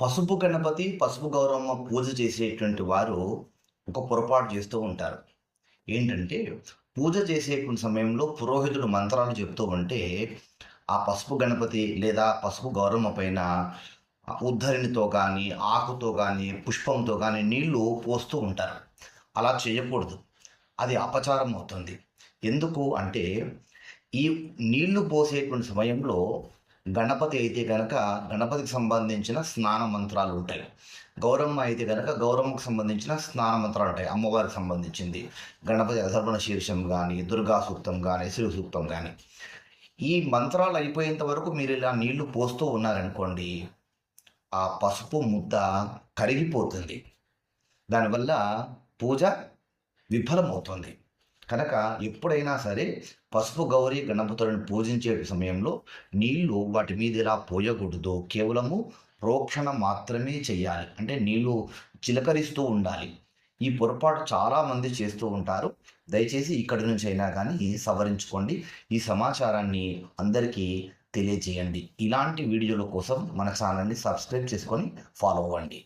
పసుపు గణపతి పసుపు గౌరమ్మ పూజ చేసేటువంటి వారు ఒక పొరపాటు చేస్తూ ఉంటారు. ఏంటంటే పూజ చేసేటువంటి సమయంలో పురోహితుడు మంత్రాలు చెప్తూ ఉంటే ఆ పసుపు గణపతి లేదా పసుపు గౌరమ్మ పైన ఉద్ధరిణితో కానీ ఆకుతో కానీ పుష్పంతో కానీ నీళ్ళు పోస్తూ ఉంటారు. అలా చేయకూడదు. అది అపచారం అవుతుంది. ఎందుకు అంటే ఈ నీళ్ళు పోసేటువంటి సమయంలో గణపతి అయితే కనుక గణపతికి సంబంధించిన స్నాన మంత్రాలు ఉంటాయి. గౌరమ్మ అయితే కనుక గౌరమ్మకు సంబంధించిన స్నాన మంత్రాలు ఉంటాయి. అమ్మవారికి సంబంధించింది. గణపతి అధర్వణ శీర్షం కానీ దుర్గా సూక్తం కానీ శివ సూక్తం కానీ ఈ మంత్రాలు అయిపోయేంత వరకు మీరు ఇలా నీళ్ళు పోస్తూ ఉన్నారనుకోండి ఆ పసుపు ముద్ద కరిగిపోతుంది. దానివల్ల పూజ విఫలమవుతుంది. కనుక ఎప్పుడైనా సరే పసుపు గౌరీ గణపతులను పూజించే సమయంలో నీళ్ళు వాటి మీద ఇలా పోయకూడదు కేవలము ప్రోక్షణ మాత్రమే చేయాలి అంటే నీళ్ళు చిలకరిస్తూ ఉండాలి. ఈ పొరపాటు చాలామంది చేస్తూ ఉంటారు. దయచేసి ఇక్కడి నుంచి అయినా కానీ సవరించుకోండి. ఈ సమాచారాన్ని అందరికీ తెలియజేయండి. ఇలాంటి వీడియోల కోసం మన ఛానల్ని సబ్స్క్రైబ్ చేసుకొని ఫాలో అవ్వండి.